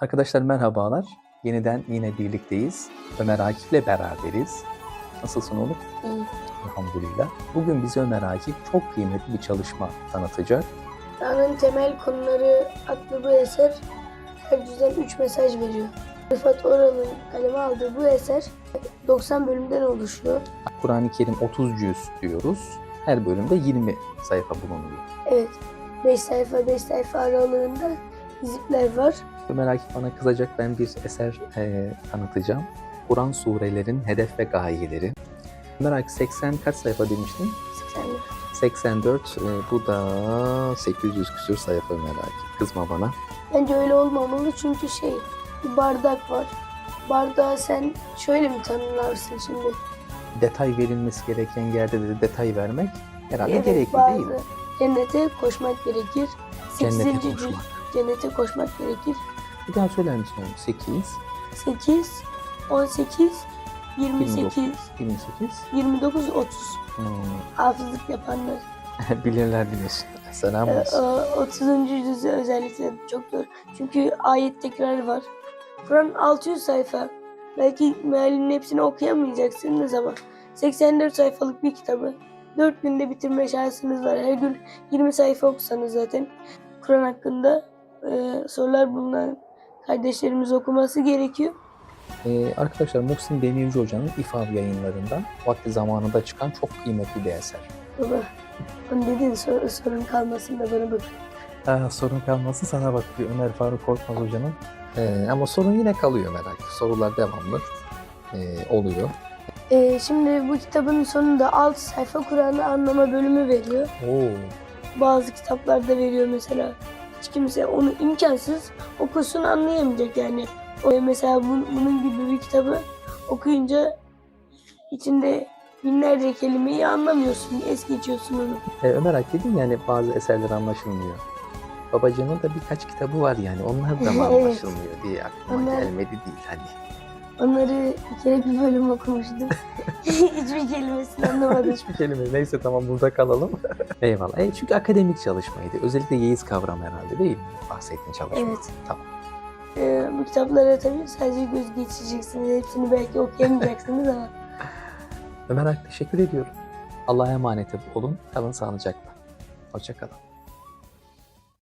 Arkadaşlar merhabalar. Yeniden yine birlikteyiz. Ömer Akif'le beraberiz. Nasılsın oğlum? İyi. Elhamdülillah. Bugün bize Ömer Akif çok kıymetli bir çalışma tanıtacak. Kur'an'ın temel konuları adlı bu eser her cüzden 3 mesaj veriyor. Rıfat Oral'ın kaleme aldığı bu eser 90 bölümden oluşuyor. Kur'an-ı Kerim 30 cüz diyoruz. Her bölümde 20 sayfa bulunuyor. Evet, 5 sayfa 5 sayfa aralığında hizipler var. Ömer Akif bana kızacak ben bir eser eee, tanıtacağım. Kur'an surelerin hedef ve gayeleri. Ömer Akif 80 kaç sayfa demiştin? 80'ler. 84 e, bu da 800 küsür sayfa Ömer Akif. Kızma bana. Bence öyle olmamalı çünkü şey, bir bardak var. Bardağı sen şöyle mi tanımlarsın şimdi? Detay verilmesi gereken yerde de detay vermek herhalde Evet, gerekli bazı değil mi? Cennete koşmak gerekir. 8. Cennete cüz koşmak. cennete koşmak gerekir. Bir daha söyler misin oğlum? 8, 8, 18, 28, 28. 29, 30. Hmm, Hafızlık yapanlar. bilirler bilir. Selam Ee, olsun. o 30. cüzü özellikle çok zor. Çünkü ayet tekrarı var. Kur'an 600 sayfa. Belki mealinin hepsini okuyamayacaksınız ama 84 sayfalık bir kitabı 4 günde bitirme şansınız var. Her gün 20 sayfa okusanız zaten Kur'an hakkında e, sorular bulunan kardeşlerimiz okuması gerekiyor. Ee, arkadaşlar Muhsin Demirci Hoca'nın İFAV yayınlarından vakti zamanında çıkan çok kıymetli bir eser. Baba, onu dedin sor- sorun kalmasın da bana bak. Aa, sorun kalmasın sana bak bir Ömer Faruk Korkmaz Hoca'nın. Ee, ama sorun yine kalıyor merak. Sorular devamlı ee, oluyor. Ee, şimdi bu kitabın sonunda 6 sayfa Kur'an'ı anlama bölümü veriyor. Oo. Bazı kitaplarda veriyor mesela. Hiç kimse onu imkansız okusun anlayamayacak yani. O, mesela bun- bunun gibi bir kitabı okuyunca içinde binlerce kelimeyi anlamıyorsun, es geçiyorsun onu. Ee, Ömer Ak dedin yani bazı eserler anlaşılmıyor. Babacığımın da birkaç kitabı var yani onlar da mı anlaşılmıyor diye aklıma Onlar- gelmedi değil hani. Onları bir kere bir bölüm okumuştum. Hiçbir kelimesini anlamadım. Hiçbir kelime. Neyse tamam burada kalalım. Eyvallah. E, çünkü akademik çalışmaydı. Özellikle yeğiz kavram herhalde değil mi? Bahsettiğin çalışma. Evet. Tamam. Ee, bu kitaplara tabii sadece göz geçireceksiniz. Hepsini belki okuyamayacaksınız ama Ömer Ak teşekkür ediyorum. Allah'a emanet olun. Kalın sağlıcakla. Hoşçakalın.